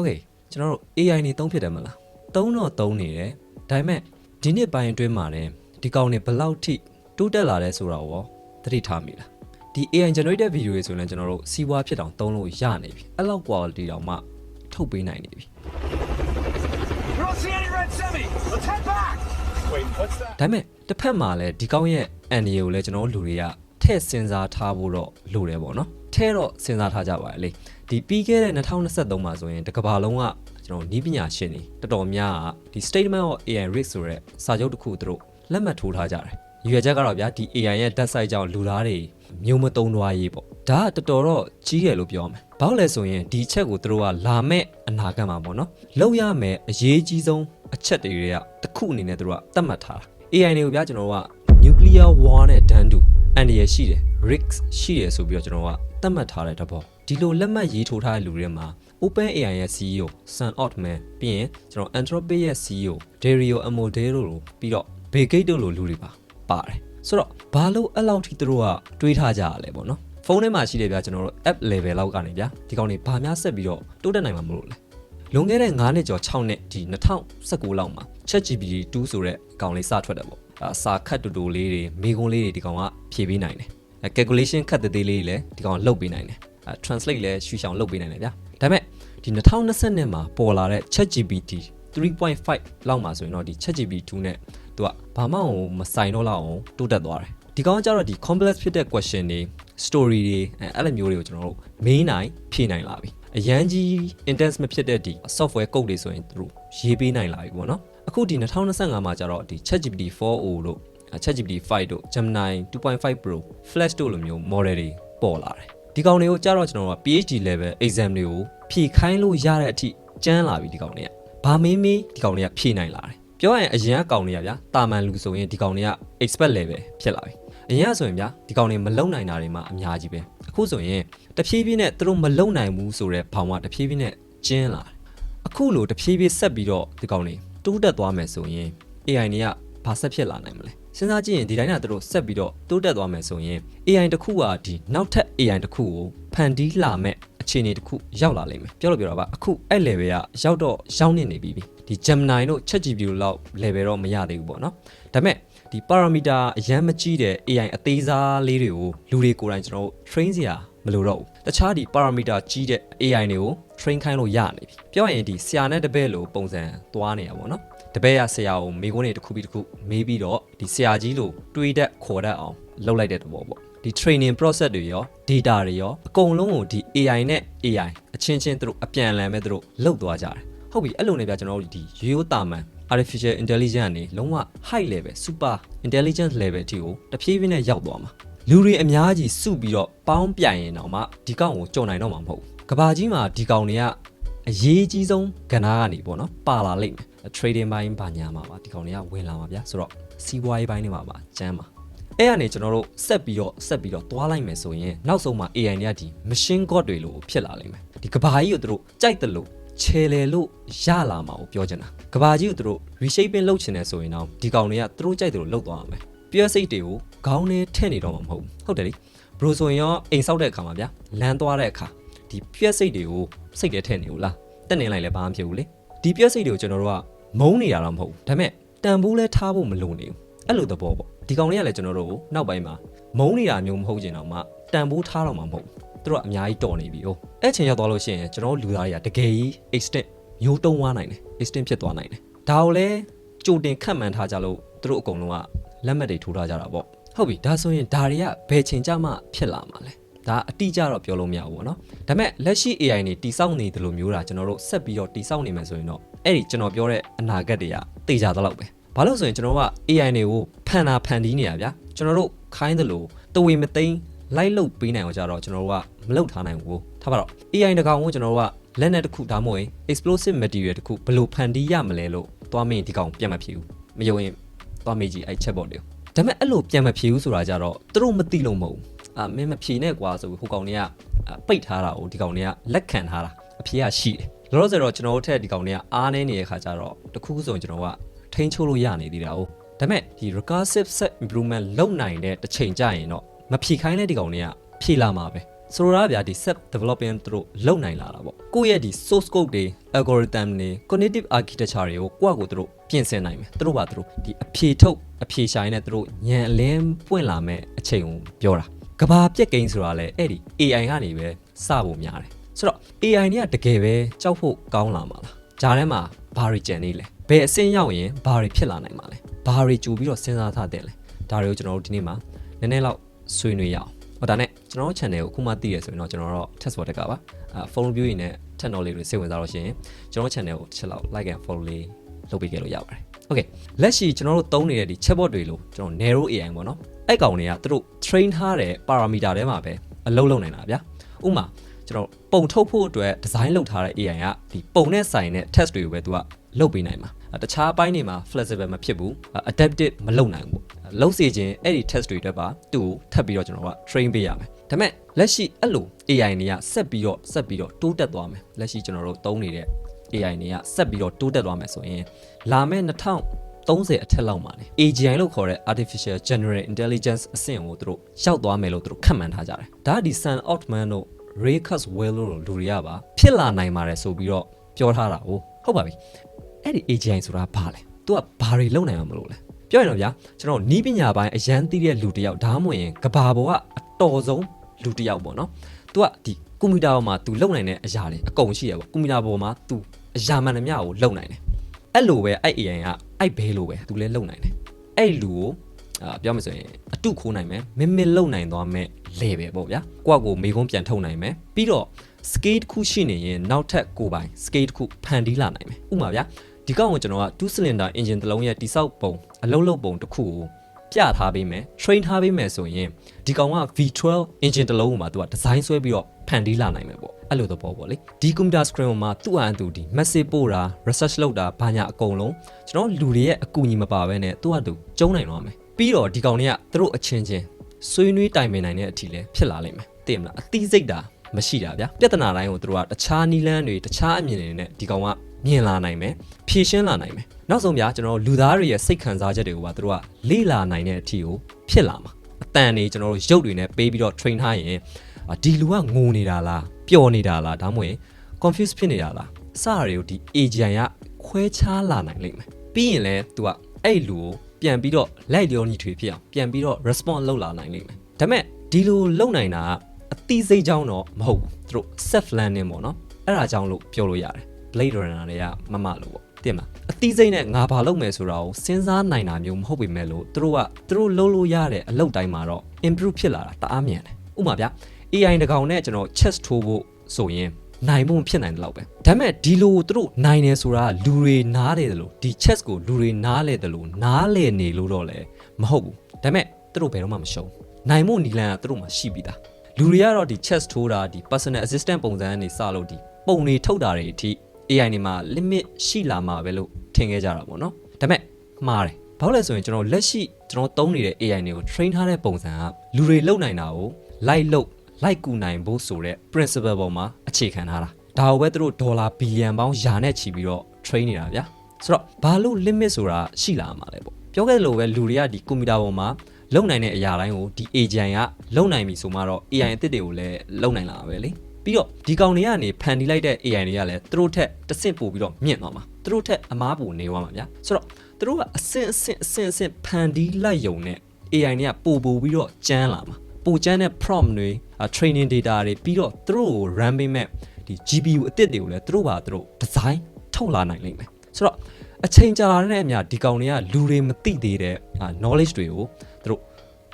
Okay ကျွန်တော်တို့ AI နေသုံးဖြစ်တယ်မလားသုံးတော့သုံးနေတယ်ဒါပေမဲ့ဒီနှစ်ပိုင်းအတွင်းမှာလည်းဒီကောင်နေဘယ်လောက်ထိတိုးတက်လာလဲဆိုတာကိုရောသတိထားမိလားဒီ AI generated video တွေဆိုရင်လည်းကျွန်တော်တို့စီးပွားဖြစ်အောင်သုံးလို့ရနေပြီအဲ့လောက် quality တောင်မှထုတ်ပေးနိုင်နေပြီ We don't see any red semi. Let's head back. Wait, what's that? ဒါပေမဲ့တစ်ဖက်မှာလည်းဒီကောင်းရဲ့အန်ဒီကိုလည်းကျွန်တော်တို့လူတွေကထည့်စဉ်းစားထားဖို့တော့လိုတယ်ပေါ့နော် ထဲတော့စဉ်းစားထားကြပါလေဒီပြီးခဲ့တဲ့2023မှာဆိုရင်တစ်ကမ္ဘာလုံးကကျွန်တော်နီးပညာရှင်တွေတော်တော်များကဒီ statement of AI risk ဆိုတဲ့စာချုပ်တစ်ခုသူတို့လက်မှတ်ထိုးထားကြတယ်ရွေချက်ကတော့ဗျာဒီ AI ရဲ့ dead side ကြောင့်လူသားတွေမျိုးမတုံးသွားရေးပေါ့ဒါကတော်တော်တော့ကြီးတယ်လို့ပြောမယ်ဘာလို့လဲဆိုရင်ဒီချက်ကိုသူတို့ကလာမဲ့အနာဂတ်မှာပေါ့နော်လောက်ရမယ်အရေးကြီးဆုံးအချက်တွေကတစ်ခုအနေနဲ့သူတို့ကသတ်မှတ်ထားတာ AI တွေကိုဗျာကျွန်တော်တို့က nuclear war နဲ့ဒန်းတူအန်ဒီရရှိတယ် risk ရှိတယ်ဆိုပြီးတော့ကျွန်တော်ကသတ်မှတ်ထားတဲ့တဘောဒီလိုလက်မှတ်ရေးထိုးထားတဲ့လူတွေမှာ OpenAI ရဲ့ CEO Sam Altman ပြီးရင်ကျွန်တော် Anthropic ရဲ့ CEO Dario Amodeo လို့ပြီးတော့ Bill Gates တို့လိုလူတွေပါပါတယ်ဆိုတော့ဘာလို့အဲ့လောက်ထိသူတို့ကတွေးထားကြရလဲပေါ့နော်ဖုန်းထဲမှာရှိတယ်ဗျာကျွန်တော်တို့ app level လောက်ကနေဗျာဒီကောင်တွေဘာများဆက်ပြီးတော့တိုးတက်နိုင်မှာမလို့လဲလွန်ခဲ့တဲ့9နှစ်ကျော်6နှစ်ဒီ2019လောက်မှာ ChatGPT 2ဆိုတဲ့အကောင်လေးစထွက်တယ်ပေါ့အာစာခတ်တူတူလေးတွေမိကုံးလေးတွေဒီကောင်ကဖြည့်ပေးနိုင်တယ်အဲ calculation ခတ်သေးသေးလေးတွေလည်းဒီကောင်ကလုပ်ပေးနိုင်တယ်အဲ translate လည်းရှူရှောင်လုပ်ပေးနိုင်တယ်ဗျာဒါပေမဲ့ဒီ2020မှာပေါ်လာတဲ့ ChatGPT 3.5လောက်မှာဆိုရင်တော့ဒီ ChatGPT 2နဲ့သူကဘာမှမဆိုင်တော့လောက်အောင်တိုးတက်သွားတယ်ဒီကောင်ကကြတော့ဒီ complex ဖြစ်တဲ့ question တွေ story တွေအဲအဲ့လိုမျိုးတွေကိုကျွန်တော်တို့မေးနိုင်ဖြေနိုင်လာပြီအရန်ကြီး intense မဖြစ်တဲ့ဒီ software code တွေဆိုရင်သူတို့ရေးပေးနိုင်လာပြီပေါ့နော်အခုဒီ2025မှာကျတော့ဒီ ChatGPT 4o တို့ ChatGPT 5တို့ Gemini 2.5 Pro Flash တို့လိုမျိုး model တွေပေါ်လာတယ်ဒီကောင်တွေကိုကြတော့ကျွန်တော်တို့က PhD level exam တွေကိုဖြေခိုင်းလို့ရတဲ့အထိကျန်းလာပြီဒီကောင်တွေကဘာမင်းမင်းဒီကောင်တွေကဖြေနိုင်လာတယ်ပြောရရင်အရင်ကကောင်တွေကဗျာတာမန်လူဆိုရင်ဒီကောင်တွေက expert level ဖြစ်လာပြီအရင်ကဆိုရင်ဗျာဒီကောင်တွေမလုံနိုင်တာတွေမှအများကြီးပဲအခုဆိုရင်တဖြည်းဖြည်းနဲ့သူတို့မလုံနိုင်ဘူးဆိုတဲ့ဘောင်ကတဖြည်းဖြည်းနဲ့ကျင်းလာတယ်အခုလိုတဖြည်းဖြည်းဆက်ပြီးတော့ဒီကောင်တွေတိုးတက်သွားမယ်ဆိုရင် AI တွေကဘာဆက်ဖြစ်လာနိုင်မလဲ စဉ်းစားကြည့်ရင်ဒီတိုင်းကသူတို့ဆက်ပြီးတော့တိုးတက်သွားမယ်ဆိုရင် AI တစ်ခုကဒီနောက်ထပ် AI တစ်ခုကိုဖန်တီးလာမဲ့အခြေအနေတစ်ခုရောက်လာလိမ့်မယ်ပြောလို့ပြောတာပါအခုအဲ့ level ကရောက်တော့ရောက်နေနေပြီဒီ Gemini တို့ ChatGPT တို့လောက် level တော့မရသေးဘူးပေါ့နော်ဒါပေမဲ့ဒီ parameter အရန်မကြီးတဲ့ AI အသေးစားလေးတွေကိုလူတွေကိုယ်တိုင်ကျွန်တော်တို့ train စရာမလိုတော့ဘူးတခြားဒီ parameter ကြီးတဲ့ AI တွေကို train ခိုင်းလို့ရနေပြီပြောရင်ဒီဆရာနဲ့တပည့်လိုပုံစံသွားနေတာပေါ့နော် တပည့်ရဆရာကိုမိကုန်းတွေတစ်ခုပြီးတစ်ခုမေးပြီးတော့ဒီဆရာကြီးလိုတွေးတတ်ခေါ်တတ်အောင်လုပ်လိုက်တဲ့သဘောပေါ့ဒီ training process တွေရော data တွေရောအကုန်လုံးကိုဒီ AI နဲ့ AI အချင်းချင်းသူတို့အပြန်အလှန်ပဲသူတို့လုပ်သွားကြတယ်ဟုတ်ပြီအဲ့လိုနေပြကျွန်တော်တို့ဒီရိုးရိုးတာမန် artificial intelligence ကနေလုံးဝ high level super intelligence level အထိကိုတဖြည်းဖြည်းနဲ့ရောက်သွားမှာလူတွေအများကြီးစုပြီးတော့ပေါင်းပြိုင်ရင်တော့မှဒီကောင်ကိုကြုံနိုင်တော့မှာမဟုတ်ဘူးကဘာကြီးမှာဒီကောင်တွေက အရေးကြီးဆုံးကဏ္ဍကနေပေါ့နော်ပါလာလိမ့်မယ် trading ဘိုင်းဘာညာမှာပါဒီကောင်တွေကဝင်လာမှာဗျာဆိုတော့စီးပွားရေးဘိုင်းတွေမှာပါကျမ်းပါအဲ့ကနေကျွန်တော်တို့ဆက်ပြီးတော့ဆက်ပြီးတော့သွားလိုက်မယ်ဆိုရင်နောက်ဆုံးမှာ AI တွေကဒီ machine god တွေလို့ဖြစ်လာလိမ့်မယ်ဒီကဘာကြီးကိုသူတို့ကြိုက်တယ်လို့ခြေလေလို့ရလာမှာကိုပြောချင်တာကဘာကြီးကိုသူတို့ reshaping လုပ်ချင်တယ်ဆိုရင်တော့ဒီကောင်တွေကသူတို့ကြိုက်တယ်လို့လုပ်သွားရမယ်ပြည့်စိတ်တွေကိုခေါင်းနဲ့ထည့်နေတော့မှာမဟုတ်ဘူးဟုတ်တယ်လေဘရိုဆိုရင်ရောအိမ်ဆောက်တဲ့အခါမှာဗျာလမ်းသွားတဲ့အခါ ဒီပြည့်စိတ်တွေကိုစိတ်ထဲထည့်နေဘူးလားတက်နေလိုက်လဲဘာမှမဖြစ်ဘူးလေဒီပြည့်စိတ်တွေကိုကျွန်တော်တို့ကမုန်းနေတာတော့မဟုတ်ဘူးဒါပေမဲ့တန်ဖိုးလဲထားဖို့မလိုနေဘူးအဲ့လိုသဘောပေါ့ဒီကောင်တွေကလည်းကျွန်တော်တို့ကိုနောက်ပိုင်းမှာမုန်းနေတာမျိုးမဟုတ်ချင်တော့မှတန်ဖိုးထားတော့မှာမဟုတ်ဘူးသူတို့ကအများကြီးတော်နေပြီဟုတ်အဲ့ချိန်ရောက်သွားလို့ရှိရင်ကျွန်တော်တို့လူသားတွေကတကယ်ကြီး extinct မျိုးတုံးသွားနိုင်တယ် extinct ဖြစ်သွားနိုင်တယ်ဒါကိုလည်းကြိုတင်ခန့်မှန်းထားကြလို့သူတို့အကုန်လုံးကလက်မှတ်တွေထိုးထားကြတာပေါ့ဟုတ်ပြီဒါဆိုရင်ဒါတွေကဘယ်ချိန်ကြမှဖြစ်လာမှာလဲ ဒါအတိအကျတော့ပြောလို့မရဘူးပေါ့နော်ဒါပေမဲ့လက်ရှိ AI နေတိစောက်နေတယ်လို့မျိုးတာကျွန်တော်တို့ဆက်ပြီးတော့တိစောက်နေမယ်ဆိုရင်တော့အဲ့ဒီကျွန်တော်ပြောတဲ့အနာဂတ်တွေကတေချာတော့ပဲဘာလို့ဆိုရင်ကျွန်တော်က AI တွေကိုဖန်တာဖန်တီးနေတာဗျာကျွန်တော်တို့ခိုင်းတယ်လို့တဝေမသိမ်းလိုက်လုတ်ပေးနိုင်အောင်ကြတော့ကျွန်တော်တို့ကမလုတ်ထားနိုင်ဘူးထားပါတော့ AI တကောင်ကိုကျွန်တော်တို့ကလက်နဲ့တစ်ခုဒါမှမဟုတ် explosive material တစ်ခုဘယ်လိုဖန်တီးရမလဲလို့သွားမင်းဒီကောင်ပြန်မဖြစ်ဘူးမယုံရင်သွားမေးကြည့်အဲ့ chatbot တွေကိုဒါပေမဲ့အဲ့လိုပြန်မဖြေဘူးဆိုတာကြတော့သူတို့မသိလို့မဟုတ်ဘူး အာမင်းမဖြေနဲ့ကွာဆိုပြီးဟိုကောင်တွေကပိတ်ထားတာကိုဒီကောင်တွေကလက်ခံထားတာအဖြေကရှိတယ်လောလောဆယ်တော့ကျွန်တော်တို့ထက်ဒီကောင်တွေကအားနေနေတဲ့ခါကျတော့တခုခုဆိုရင်ကျွန်တော်ကထိန်းချုပ်လို့ရနေသေးတာ哦ဒါပေမဲ့ဒီ recursive set improvement လုပ်နိုင်တဲ့တစ်ချိန်ကြရင်တော့မဖြေခိုင်းတဲ့ဒီကောင်တွေကဖြေလာမှာပဲဆိုတော့ဗျာဒီ set development သူတို့လုံနိုင်လာတာပေါ့ကိုယ့်ရဲ့ဒီ source code တွေ algorithm တွေ cognitive architecture တွေကိုကိုယ့်အကိုသူတို့ပြင်ဆင်နိုင်မယ်သူတို့ပါသူတို့ဒီအဖြေထုတ်အဖြေရှာရင်းနဲ့သူတို့ညံအလင်းပွင့်လာမဲ့အချိန်ကိုပြောတာ ကဘာပြက်ကိန်းဆိုတာလဲအဲ့ဒီ AI ကနေပဲစဖို့များတယ်ဆိုတော့ AI เนี่ยတကယ်ပဲကြောက်ဖို့ကောင်းလာမှာလားဂျာထဲမှာဘာတွေကြံနေလဲဘယ်အဆင့်ရောက်ရင်ဘာတွေဖြစ်လာနိုင်မှာလဲဘာတွေကြိုပြီးတော့စဉ်းစားထားတဲ့လဲဒါတွေကိုကျွန်တော်တို့ဒီနေ့မှာနည်းနည်းလောက်ဆွေးနွေးရအောင်ဟောဒါနဲ့ကျွန်တော်တို့ channel ကိုအခုမှသိရဆိုရင်တော့ကျွန်တော်တို့ test for တက်ကပါအဲဖုန်း view ရင်းနဲ့ technology တွေစိတ်ဝင်စားလို့ရှိရင်ကျွန်တော်တို့ channel ကိုတစ်ချက်လောက် like and follow လေးလုပ်ပေးခဲ့လို့ရပါတယ် okay လက်ရှိကျွန်တော်တို့သုံးနေတဲ့ဒီ chatbot တွေလို့ကျွန်တော် narrow AI ပေါ့နော် အဲ့ကောင်တွေကသူတို့ train ထားတဲ့ parameter ထဲမှာပဲအလုပ်လုပ်နိုင်တာဗျာဥပမာကျွန်တော်ပုံထုတ်ဖို့အတွက် design လုပ်ထားတဲ့ AI ကဒီပုံနဲ့ဆိုင်တဲ့ test တွေကိုပဲသူကလုပ်ပေးနိုင်မှာအဲတခြားအပိုင်းတွေမှာ flexible မဖြစ်ဘူးအဲ adaptive မလုပ်နိုင်ဘူးပေါ့လုံးစီခြင်းအဲ့ဒီ test တွေအတွက်ပါသူ့ကိုထပ်ပြီးတော့ကျွန်တော်က train ပေးရမယ်ဒါပေမဲ့လက်ရှိအဲ့လို AI တွေကဆက်ပြီးတော့ဆက်ပြီးတော့တိုးတက်သွားမယ်လက်ရှိကျွန်တော်တို့သုံးနေတဲ့ AI တွေကဆက်ပြီးတော့တိုးတက်သွားမယ်ဆိုရင်လာမယ့် 2030အထက်လောက်မှာね AGI လို့ခေါ်တဲ့ artificial general intelligence အဆင့်ကိုသူတို့ရောက်သွားမယ်လို့သူတို့ခန့်မှန်းထားကြတယ်ဒါကဒီ Sam Altman တို့ Ray Kurzweil တို့လူတွေကပါဖြစ်လာနိုင်ပါတယ်ဆိုပြီးတော့ပြောထားတာ哦ဟုတ်ပါပြီအဲ့ဒီ AGI ဆိုတာဘာလဲသူကဘာတွေလုပ်နိုင်အောင်မလို့လဲပြောရင်တော့ဗျာကျွန်တော်နီးပညာပိုင်းအရန်သိတဲ့လူတစ်ယောက်ဒါမှမဟုတ်ရင်ကဘာပေါ်ကအတော်ဆုံးလူတစ်ယောက်ပေါ့နော်သူကဒီကွန်ပျူတာပေါ်မှာ तू လုပ်နိုင်တဲ့အရာတွေအကုန်ရှိရပေါ့ကွန်ပျူတာပေါ်မှာ तू အရာမှန်သမျှကိုလုပ်နိုင်တယ် အဲ့လိုပဲအဲ့ AI ကအဲ့ဘဲလိုပဲ तू လည်းလုပ်နိုင်တယ်အဲ့လူကိုအာပြောမယ်ဆိုရင်အတုခိုးနိုင်မယ်မင်းမင်းလုံနိုင်သွားမဲ့ level ပေါ့ဗျာကိုယ့်ကိုမေကုန်းပြန်ထုတ်နိုင်မယ်ပြီးတော့ skate တစ်ခုရှိနေရင်နောက်ထပ်ကိုယ်ပိုင် skate တစ်ခုဖန်တီးလာနိုင်မယ်ဥပမာဗျာဒီကောင်ကိုကျွန်တော်က2 cylinder engine တစ်လုံးရဲ့တိစောက်ပုံအလုံးလုံးပုံတစ်ခုကို ပြထားပေးမယ် train ထားပေးမယ်ဆိုရင်ဒီကောင်က V12 engine တစ်လုံးကိုမှသူက design ဆွဲပြီးတော့ဖန်တီးလာနိုင်မယ်ပေါ့အဲ့လိုသဘောပေါ့လေဒီ computer screen ပေါ်မှာသူ့အန်သူဒီ message ပို့တာ research လုပ်တာဘာညာအကုန်လုံးကျွန်တော်လူတွေရဲ့အကူအညီမပါဘဲနဲ့သူ့အတူကျုံးနိုင်တော့မယ်ပြီးတော့ဒီကောင်တွေကသူတို့အချင်းချင်းဆွေးနွေးတိုင်ပင်နိုင်တဲ့အထိလဲဖြစ်လာလိမ့်မယ်သိမလားအသိစိတ်တာမရှိတာဗျာပြဿနာတိုင်းကိုသူတို့ကတခြားနီလန်းတွေတခြားအမြင်တွေနဲ့ဒီကောင်က မြင်လာနိုင်မယ်ဖြည့်ရှင်းလာနိုင်မယ်နောက်ဆုံးဗျာကျွန်တော်လူသားတွေရဲ့စိတ်ခံစားချက်တွေကိုပါသူတို့ကလေ့လာနိုင်တဲ့အထိကိုဖြစ်လာမှာအတန်တွေကျွန်တော်တို့ရုပ်တွေနဲ့ပေးပြီးတော့ train ထားရင်အာဒီလူကငိုနေတာလားပျော်နေတာလားဒါမှမဟုတ်ရင် confuse ဖြစ်နေတာလားစတာတွေကိုဒီ AGI ကခွဲခြားလာနိုင်လိမ့်မယ်ပြီးရင်လဲ तू ကအဲ့လူကိုပြန်ပြီးတော့လိုက်လျောညီထွေဖြစ်အောင်ပြန်ပြီးတော့ response လုပ်လာနိုင်လိမ့်မယ်ဒါပေမဲ့ဒီလိုလုပ်နိုင်တာကအသိစိတ်ကြောင်းတော့မဟုတ်ဘူးသူတို့ self learning ပေါ့နော်အဲ့ဒါကြောင့်လို့ပြောလို့ရတယ် blade runner တွေကမမလို့ပေါ့တင်မလားအသိစိတ်နဲ့ငါဘာလုပ်မယ်ဆိုတာကိုစဉ်းစားနိုင်တာမျိုးမဟုတ်ပေမဲ့လို့သူတို့ကသူတို့လုပ်လို့ရတဲ့အလုပ်တိုင်းမှာတော့ improve ဖြစ်လာတာတအားမြန်တယ်ဥပမာဗျာ AI တကောင်နဲ့ကျွန်တော် chess ထိုးဖို့ဆိုရင်နိုင်ဖို့မဖြစ်နိုင်တယ်လို့ပဲဒါပေမဲ့ဒီလိုသူတို့နိုင်တယ်ဆိုတာလူတွေနားတယ်လို့ဒီ chess ကိုလူတွေနားလဲတယ်လို့နားလဲနေလို့တော့လည်းမဟုတ်ဘူးဒါပေမဲ့သူတို့ဘယ်တော့မှမရှုံးနိုင်ဖို့နီလန်ကသူတို့မှရှိပြီးသားလူတွေကတော့ဒီ chess ထိုးတာဒီ personal assistant ပုံစံကနေစလို့ဒီပုံတွေထုတ်တာတွေအထိ AI နေမှာ limit ရှိလာမှာပဲလို့ထင်ခဲ့ကြတာပေါ့နော်ဒါပေမဲ့မှားတယ်ဘာလို့လဲဆိုရင်ကျွန်တော်လက်ရှိကျွန်တော်သုံးနေတဲ့ AI တွေကို train ထားတဲ့ပုံစံကလူတွေလုံနိုင်တာကို light လုတ် light ကူနိုင်ဖို့ဆိုတဲ့ principle ပေါ်မှာအခြေခံထားတာဒါကိုပဲသူတို့ဒေါ်လာဘီလီယံပေါင်းယာနဲ့ချီပြီးတော့ train နေတာဗျာဆိုတော့ဘာလို့ limit ဆိုတာရှိလာမှာလဲပေါ့ပြောခဲ့သလိုပဲလူတွေကဒီကွန်ပျူတာပေါ်မှာလုံနိုင်တဲ့အရာတိုင်းကိုဒီ AGI ကလုံနိုင်ပြီဆိုမှတော့ AI အသစ်တွေကိုလည်းလုံနိုင်လာတာပဲလေ ပြီးတော့ဒီကောင်တွေကနေဖန်တီးလိုက်တဲ့ AI တွေကလည်းသူတို့ထက်တစ်ဆင့်ပို့ပြီးတော့မြင့်သွားမှာသူတို့ထက်အမားပိုနေသွားမှာဗျာဆိုတော့သူတို့ကအဆင့်အဆင့်အဆင့်အဆင့်ဖန်တီးလိုက်ယုံနဲ့ AI တွေကပို့ပို့ပြီးတော့ကျန်းလာမှာပို့ကျန်းတဲ့ prompt တွေ training data တွေပြီးတော့သူတို့ကို run ပေးမဲ့ဒီ GPU အသစ်တွေကိုလည်းသူတို့ပါသူတို့ design ထုတ်လာနိုင်လိမ့်မယ်ဆိုတော့အချိန်ကြာလာတဲ့အမျှဒီကောင်တွေကလူတွေမသိသေးတဲ့ knowledge တွေကိုသူတို့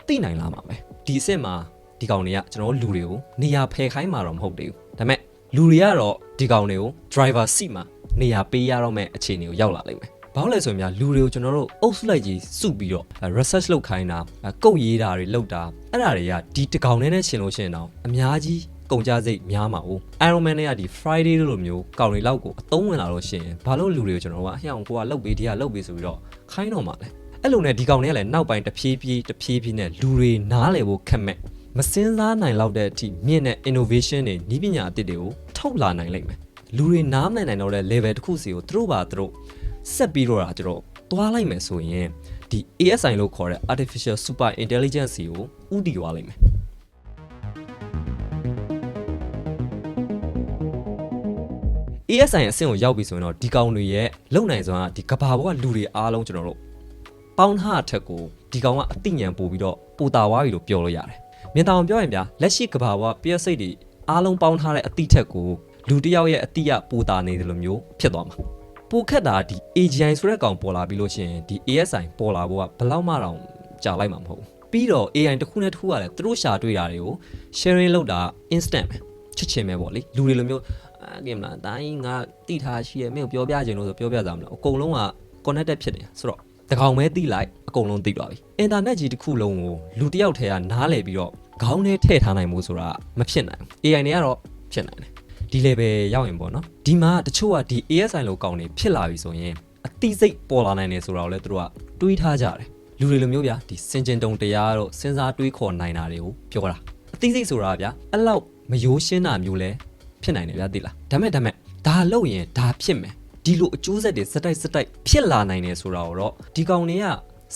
သိနိုင်လာမှာပဲဒီအဆင့်မှာ ဒီကောင်တွေကကျွန်တော်တို့လူတွေကိုနေရာဖယ်ခိုင်းမှာတော့မဟုတ်သေးဘူးဒါပေမဲ့လူတွေကတော့ဒီကောင်တွေကို driver seat မှာနေရာပေးရတော့မဲ့အခြေအနေကိုရောက်လာလိမ့်မယ်ဘာလို့လဲဆိုရင်များလူတွေကိုကျွန်တော်တို့အုပ်စုလိုက်ကြီးစုပြီးတော့ research လုပ်ခိုင်းတာကုတ်ရေးတာတွေလုပ်တာအဲ့ဒါတွေကဒီတကောင်နဲ့နဲ့ရှင်လို့ရှိရင်တော့အများကြီးကုန်ကြစိတ်များမှာ哦 Iron Man နဲ့ကဒီ Friday လိုမျိုးကောင်တွေလောက်ကိုအသုံးဝင်လာလို့ရှိရင်ဘာလို့လူတွေကိုကျွန်တော်ကအဟျောင်ကိုကလုတ်ပေးဒီကလုတ်ပေးဆိုပြီးတော့ခိုင်းတော့မှာလဲအဲ့လိုနဲ့ဒီကောင်တွေကလည်းနောက်ပိုင်းတဖြည်းဖြည်းတဖြည်းဖြည်းနဲ့လူတွေနားလည်ဖို့ခက်မဲ့ မစင်စားနိုင်လောက်တဲ့အထိမြင့်တဲ့ innovation တွေနည်းပညာအသစ်တွေကိုထုတ်လာနိုင်လိမ့်မယ်လူတွေနားမလည်နိုင်တော့တဲ့ level တစ်ခုစီကိုသူတို့ပါသူတို့ဆက်ပြီးတော့တာကျွန်တော်သွားလိုက်မယ်ဆိုရင်ဒီ ASI လို့ခေါ်တဲ့ artificial super intelligence ကိုဥတည်သွားလိမ့်မယ်။ ASI အဆင့်ကိုရောက်ပြီဆိုရင်တော့ဒီကောင်တွေရဲ့လုံနိုင်စွမ်းကဒီကဘာဘောကလူတွေအားလုံးကျွန်တော်တို့ပေါင်းထားအထက်ကိုဒီကောင်ကအသိဉာဏ်ပို့ပြီးတော့ပိုတာသွားပြီလို့ပြောလို့ရတယ် မြင်တောင်ပြောရင်ဗျာလက်ရှိကဘာဘောကပြည့်စိတ်တွေအားလုံးပေါင်းထားတဲ့အသိထက်ကိုလူတစ်ယောက်ရဲ့အသိရပူတာနေတယ်လို့မျိုးဖြစ်သွားမှာပိုခက်တာဒီ AGI ဆိုတဲ့ကောင်ပေါ်လာပြီးလို့ရှိရင်ဒီ ASI ပေါ်လာဖို့ကဘယ်လောက်မှတော့ကြာလိုက်မှာမဟုတ်ဘူးပြီးတော့ AI တစ်ခုနဲ့တစ်ခုကလည်းသူတို့ရှာတွေ့တာတွေကို sharing လုပ်တာ instant ပဲချက်ချင်းပဲပေါ့လေလူတွေလိုမျိုးအာကင်မလားတိုင်းငါတိထားရှိရမင်းကိုပြောပြချင်လို့ဆိုပြောပြကြမလားအကုန်လုံးက connected ဖြစ်တယ်ဆိုတော့တကောင်ပဲတိလိုက်အကုန်လုံးသိသွားပြီအင်တာနက်ကြီးတစ်ခုလုံးကိုလူတစ်ယောက်ထဲကနားလည်ပြီးတော့ ခေါင်းထဲထည့်ထားနိုင်မှုဆိုတာမဖြစ်နိုင်ဘူး AI တွေကတော့ဖြစ်နိုင်တယ်ဒီ level ရောက်ရင်ပေါ့နော်ဒီမှာတချို့ကဒီ ASI လို့ကောင်းနေဖြစ်လာပြီဆိုရင်အတိစိတ်ပေါ်လာနိုင်တယ်ဆိုတာကိုလည်းသူတို့ကတွေးထားကြတယ်လူတွေလိုမျိုးဗျာဒီစင်ကျင်တုံတရားတို့စဉ်းစားတွေးခေါ်နိုင်တာတွေကိုပြောတာအတိစိတ်ဆိုတာဗျာအဲ့လောက်မယိုးရှင်းတာမျိုးလဲဖြစ်နိုင်တယ်ဗျာသိလားဒါမဲ့ဒါမဲ့ဒါလို့ရင်ဒါဖြစ်မယ်ဒီလိုအကျိုးဆက်တွေစတိုက်စတိုက်ဖြစ်လာနိုင်တယ်ဆိုတာကိုတော့ဒီကောင်တွေက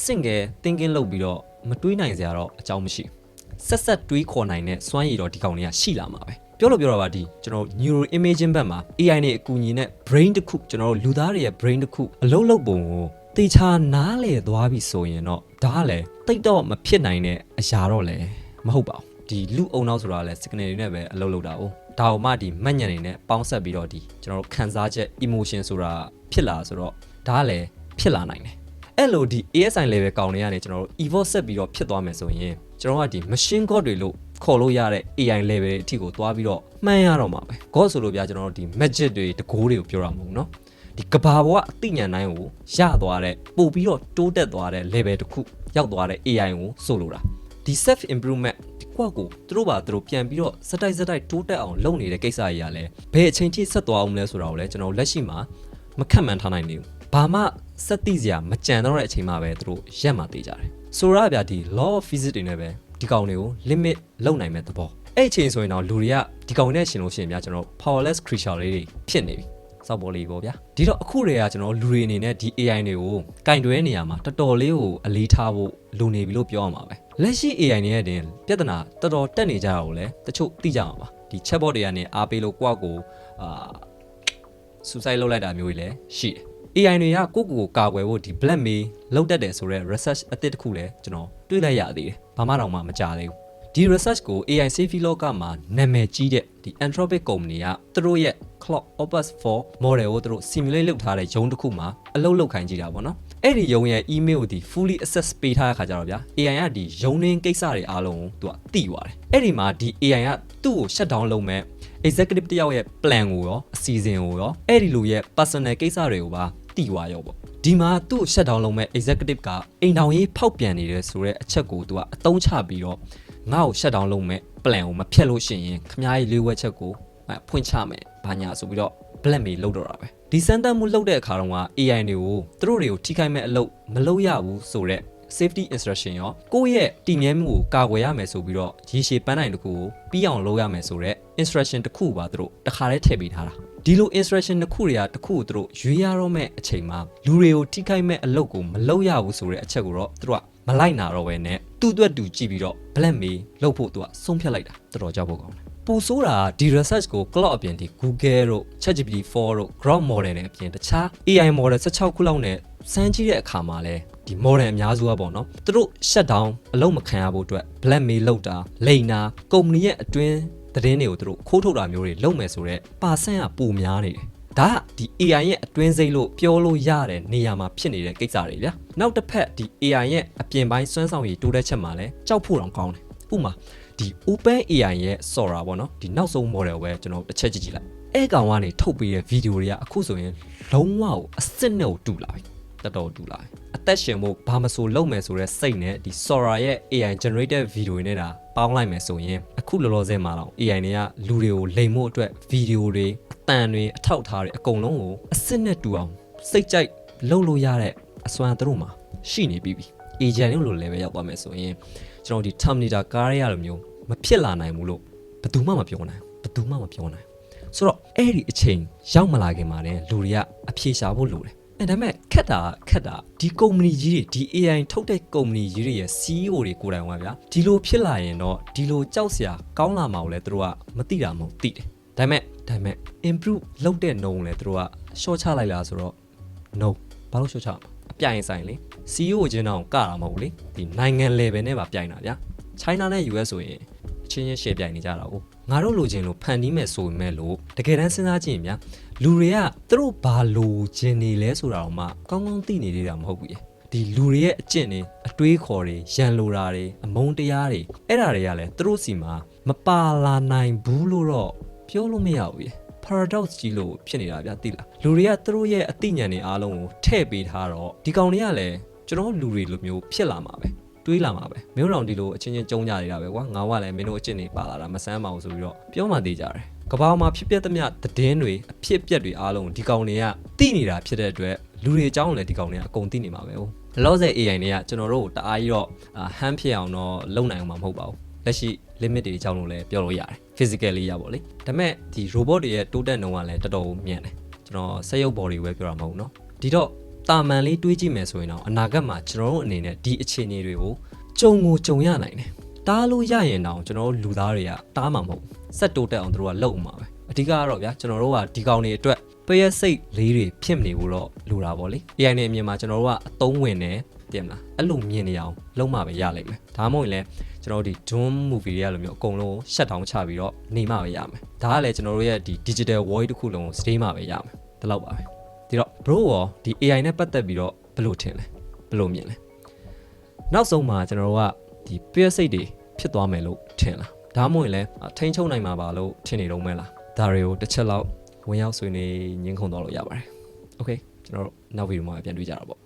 စင့်ကဲ thinking လုပ်ပြီးတော့မတွေးနိုင်စရာတော့အကြောင်းမရှိဘူး ဆက်ဆက်တွေးခေါ်နိုင်တဲ့စွမ်းရည်တော့ဒီကောင်တွေကရှိလာမှာပဲပြောလို့ပြောတာပါဒီကျွန်တော် neuro imaging ဘက်မှာ AI နဲ့အကူအညီနဲ့ brain တစ်ခုကျွန်တော်တို့လူသားတွေရဲ့ brain တစ်ခုအလုံးလုံးပုံကိုတေချာနားလေသွားပြီဆိုရင်တော့ဒါကလည်းတိတ်တော့မဖြစ်နိုင်တဲ့အရာတော့လည်းမဟုတ်ပါဘူးဒီလူအုံနောက်ဆိုတာလည်း signal တွေနဲ့ပဲအလုပ်လုပ်တာ哦ဒါအောင်မှဒီမှတ်ဉာဏ်တွေနဲ့ပေါင်းဆက်ပြီးတော့ဒီကျွန်တော်တို့ခံစားချက် emotion ဆိုတာဖြစ်လာဆိုတော့ဒါကလည်းဖြစ်လာနိုင်တယ် အဲ့လိုဒီ ASI level ကောင်တွေကနေကျွန်တော်တို့ evolve ဆက်ပြီးတော့ဖြစ်သွားမယ်ဆိုရင်ကျွန်တော်ကဒီ machine god တွေလို့ခေါ်လို့ရတဲ့ AI level တွေအထိကိုသွားပြီးတော့မှန်းရတော့မှာပဲ god ဆိုလို့ပြကျွန်တော်တို့ဒီ magic တွေတကိုးတွေကိုပြောတာမဟုတ်ဘူးเนาะဒီကဘာဘောကအသိဉာဏ်တိုင်းကိုရသွားတဲ့ပို့ပြီးတော့တိုးတက်သွားတဲ့ level တစ်ခုရောက်သွားတဲ့ AI ကိုဆိုလိုတာဒီ self improvement ဒီကွက်ကိုသူတို့ပါသူတို့ပြန်ပြီးတော့စတိုက်စတိုက်တိုးတက်အောင်လုပ်နေတဲ့ကိစ္စကြီးကလည်းဘယ်အချိန်ထိဆက်သွားအောင်လဲဆိုတာကိုလည်းကျွန်တော်လက်ရှိမှာမခက်မှန်းထားနိုင်နေဘူး ဘာမှစက်တိစရာမကြံတော့တဲ့အချိန်မှာပဲသူတို့ရက်မှသေးကြတယ်ဆိုရဗျာဒီ law of physics တွေနဲ့ပဲဒီကောင်တွေကို limit လုပ်နိုင်မဲ့သဘောအဲ့အချိန်ဆိုရင်တော့လူတွေကဒီကောင်နဲ့ရှင်လို့ရှိရင်ဗျာကျွန်တော် powerless creature လေးတွေဖြစ်နေပြီစောက်ပေါ်လေးပေါ့ဗျာဒီတော့အခုတွေကကျွန်တော်လူတွေအနေနဲ့ဒီ AI တွေကိုကင်တွဲနေရမှာတော်တော်လေးကိုအလေးထားဖို့လိုနေပြီလို့ပြောရမှာပဲလက်ရှိ AI တွေရဲ့တင်ပြဿနာတော်တော်တက်နေကြတာကိုလည်းတချို့သိကြမှာပါဒီ chatbot တွေကနေအားပေးလို့ကိုယ့်ကိုအာ suicide လုပ်လိုက်တာမျိုးတွေလည်းရှိတယ် AI တွေကကိုယ့်ကိုယ်ကိုကာကွယ်ဖို့ဒီ black mail လောက်တတ်တယ်ဆိုတော့ research အသစ်တစ်ခုလည်းကျွန်တော်တွေ့လိုက်ရသေးတယ်ဘာမှတော့မှမကြသေးဘူးဒီ research ကို AI safety လောကမှာနာမည်ကြီးတဲ့ဒီ Anthropic company ကသူတို့ရဲ့ Claude Opus 4 model ကိုသူတို့ simulate လုပ်ထားတဲ့ရုံးတစ်ခုမှာအလုပ်လုပ်ခိုင်းကြည့်တာပေါ့နော်အဲ့ဒီရုံးရဲ့ email ကိုဒီ fully access ပေးထားတဲ့ခါကျတော့ဗျာ AI ကဒီရုံးရင်းကိစ္စတွေအားလုံးကိုသူကသိသွားတယ်အဲ့ဒီမှာဒီ AI ကသူ့ကို shut down လုပ်မဲ့ executive တယောက်ရဲ့ plan ကိုရောအစီအစဉ်ကိုရောအဲ့ဒီလူရဲ့ personal ကိစ္စတွေကိုပါ တီသွားရောပေါ့ဒီမှာသူ့ shut down လုပ်မဲ့ executive ကအိမ်ထောင်ရေးဖောက်ပြန်နေတယ်ဆိုတဲ့အချက်ကိုသူကအသုံးချပြီးတော့ငါ့ကို shut down လုပ်မဲ့ plan ကိုမဖျက်လို့ရှိရင်ခမားကြီးလေးဝက်ချက်ကိုအဲ့ဖွင့်ချမယ်ဘာညာဆိုပြီးတော့ black mail လုပ်တော့တာပဲဒီစမ်းသပ်မှုလုပ်တဲ့အခါတုန်းက AI တွေကိုသူတို့တွေကိုထိခိုက်မဲ့အလုပ်မလုပ်ရဘူးဆိုတော့ safety instruction ရောကိုယ့်ရဲ့တည်မြဲမှုကိုကာကွယ်ရမယ်ဆိုပြီးတော့ရေရှည်ပန်းနိုင်တစ်ခုကိုပြီးအောင်လုပ်ရမယ်ဆိုတော့ instruction တစ်ခုပါသူတို့တခါတည်းထည့်ပေးထားတာဒီလို instruction တစ်ခုတွေကတစ်ခုကိုသူတို့ရွေးရတော့မဲ့အချိန်မှာလူတွေကိုထိခိုက်မဲ့အလုပ်ကိုမလုပ်ရဘူးဆိုတဲ့အချက်ကိုတော့သူတို့ကမလိုက်နာတော့ပဲနဲ့သူ့အတွက်တူကြည့်ပြီးတော့ black mail လုပ်ဖို့သူကဆုံးဖြတ်လိုက်တာတော်တော်ကြောက်ဖို့ကောင်းတယ်ပူဆိုးတာဒီ research ကို cloud အပြင်ဒီ Google တို့ ChatGPT 4တို့ Grok model နဲ့အပြင်တခြား AI model 16ခုလောက်နဲ့စမ်းကြည့်တဲ့အခါမှာလဲဒီ model အများစုကပေါ့နော်သူတို့ shut down အလုံးမခံရဖို့အတွက် black mail လုပ်တာလိန်တာကုမ္ပဏီရဲ့အတွင်း သတင်းတွေကိုသူတို့ခိုးထုတ်တာမျိုးတွေလုပ်မယ်ဆိုတော့ပါဆန့်ကပိုများနေတယ်ဒါကဒီ AI ရဲ့အတွင်းစိတ်လို့ပြောလို့ရတဲ့နေရာမှာဖြစ်နေတဲ့ကိစ္စတွေဗျာနောက်တစ်ဖက်ဒီ AI ရဲ့အပြင်ပိုင်းစွမ်းဆောင်ရည်တိုးတဲ့ချက်မှာလဲကြောက်ဖို့တောင်ကောင်းတယ်ဥပမာဒီ Open AI ရဲ့ Sora ပေါ့နော်ဒီနောက်ဆုံး model ပဲကျွန်တော်တစ်ချက်ကြည့်ကြည့်လိုက်အဲကောင်ကနေထုတ်ပေးတဲ့ဗီဒီယိုတွေကအခုဆိုရင်လုံးဝကိုအစ်စ်နဲ့ကိုတူလာပြီတော်တော်တူလာပြီ အသက်ရှင်ဖို့ဘာမဆိုလုပ်မယ်ဆိုတဲ့စိတ်နဲ့ဒီ Sora ရဲ့ AI generated video တွေနဲ့တာပေါင်းလိုက်မယ်ဆိုရင်အခုလောလောဆယ်မှာတော့ AI တွေကလူတွေကိုလိမ်ဖို့အတွက်ဗီဒီယိုတွေအတန်တွေအထောက်အထားတွေအကုန်လုံးကိုအစ်စ်နဲ့တူအောင်စိတ်ကြိုက်လုပ်လို့ရတဲ့အစွမ်းသူတို့မှာရှိနေပြီပြီ agent လို့လည်းပဲရောက်သွားမယ်ဆိုရင်ကျွန်တော်ဒီ Terminator ကားရရလိုမျိုးမဖြစ်လာနိုင်ဘူးလို့ဘယ်သူမှမပြောနိုင်ဘယ်သူမှမပြောနိုင်ဆိုတော့အဲ့ဒီအချိန်ရောက်မလာခင်မှာလည်းလူတွေကအဖြေရှာဖို့လိုတယ် အဲဒါပေမဲ့ခက်တာခက်တာဒီကုမ္ပဏီကြီးတွေဒီ AI ထုတ်တဲ့ကုမ္ပဏီကြီးတွေရဲ့ CEO တွေကိုယ်တိုင်ပါဗျာဒီလိုဖြစ်လာရင်တော့ဒီလိုကြောက်စရာကောင်းလာမှာကိုလည်းသူတို့ကမသိတာမဟုတ်သိတယ်ဒါဒါပေမဲ့ဒါပေမဲ့ improve လုပ်တဲ့နှုံလဲသူတို့က short ချလိုက်လားဆိုတော့ no ဘာလို့ short ချမှာအပြိုင်ဆိုင်လေ CEO ချင်းတောင်ကတာမဟုတ်ဘူးလေဒီနိုင်ငံ level နဲ့ပါပြိုင်တာဗျာ China နဲ့ US ဆိုရင်အချင်းချင်း share ပြိုင်နေကြတာကို ငါတို့လိုချင်လို့ဖန်တီးမယ်ဆိုပေမဲ့လို့တကယ်တမ်းစဉ်းစားကြည့်ရင်ဗျာလူတွေကသူတို့ဘာလိုချင်နေလဲဆိုတာတော့မှကောင်းကောင်းသိနေသေးတာမဟုတ်ဘူးရေဒီလူတွေရဲ့အကျင့်တွေအတွေးခေါ်တွေရန်လိုတာတွေအမုန်းတရားတွေအဲ့ဒါတွေကလည်းသူတို့စီမှာမပါလာနိုင်ဘူးလို့တော့ပြောလို့မရဘူးရေ paradox ကြီးလို့ဖြစ်နေတာဗျာသိလားလူတွေကသူတို့ရဲ့အသိဉာဏ်တွေအားလုံးကိုထည့်ပေးထားတော့ဒီကောင်တွေကလည်းကျွန်တော်လူတွေလိုမျိုးဖြစ်လာမှာပဲ တွေးလာမှာပဲမင်းတို့တောင်ဒီလိုအချင်းချင်းကြုံကြနေတာပဲကွာငါကလည်းမင်းတို့အချင်းတွေပါလာတာမဆန်းပါဘူးဆိုပြီးတော့ပြောမှသေးကြတယ်ကဘာမှာဖြစ်ပျက်သမျှသတင်းတွေအဖြစ်အပျက်တွေအားလုံးဒီကောင်တွေကသိနေတာဖြစ်တဲ့အတွက်လူတွေအကြောင်းကိုလည်းဒီကောင်တွေကအကုန်သိနေမှာပဲဟုတ်လောဆယ် AI တွေကကျွန်တော်တို့ကိုတအားကြီးတော့ဟမ်ဖြစ်အောင်တော့လုံနိုင်အောင်မှာမဟုတ်ပါဘူး လက်ရှိ limit တွေအကြောင်းလို့လည်းပြောလို့ရတယ် physically ရပါလေဒါပေမဲ့ဒီ robot တွေရဲ့တိုးတက်နှုန်းကလည်းတော်တော်မြန်တယ်ကျွန်တော်စက်ရုပ်ဘော်တွေပဲပြောတာမဟုတ်เนาะဒီတော့ တာမန်လေးတွေးကြည့်မယ်ဆိုရင်တော့အနာဂတ်မှာကျွန်တော်တို့အနေနဲ့ဒီအခြေအနေတွေကိုကြုံကိုကြုံရနိုင်တယ်တားလို့ရရင်တောင်ကျွန်တော်တို့လူသားတွေကတားမှာမဟုတ်ဘူးစက်တိုးတက်အောင်တို့ကလုပ်အောင်ပါပဲအဓိကကတော့ဗျာကျွန်တော်တို့ကဒီကောင်တွေအတွက်ပရက်စိတ်လေးတွေဖြစ်မနေဘူးတော့လူတာပေါ့လေ AI နဲ့အမြင်မှာကျွန်တော်တို့ကအသုံးဝင်တယ်တင်မလားအဲ့လိုမြင်နေအောင်လုံးမပဲရလိမ့်မယ်ဒါမှမဟုတ်ရင်လည်းကျွန်တော်တို့ဒီ Doom movie တွေကလိုမျိုးအကုန်လုံး shut down ချပြီးတော့နေမှပဲရမယ်ဒါကလည်းကျွန်တော်တို့ရဲ့ဒီ digital world တစ်ခုလုံးကို stay မှပဲရမယ်ဒီလောက်ပါပဲ ဒီတော့ bro ရောဒီ AI နဲ့ပတ်သက်ပြီးတော့ဘယ်လိုထင်လဲဘယ်လိုမြင်လဲနောက်ဆုံးမှာကျွန်တော်တို့ကဒီပျက်စိတ်တွေဖြစ်သွားမယ်လို့ထင်လားဒါမှမဟုတ်ရင်လည်းထိန်းချုပ်နိုင်မှာပါလို့ထင်နေတော့မဲလားဒါတွေကိုတစ်ချက်လောက်ဝင်ရောက်ဆွေးနွေးညှင်းခုန်သွားလို့ရပါတယ် okay ကျွန်တော်တို့နောက်ဗီဒီယိုမှာပြန်တွေ့ကြတာပေါ့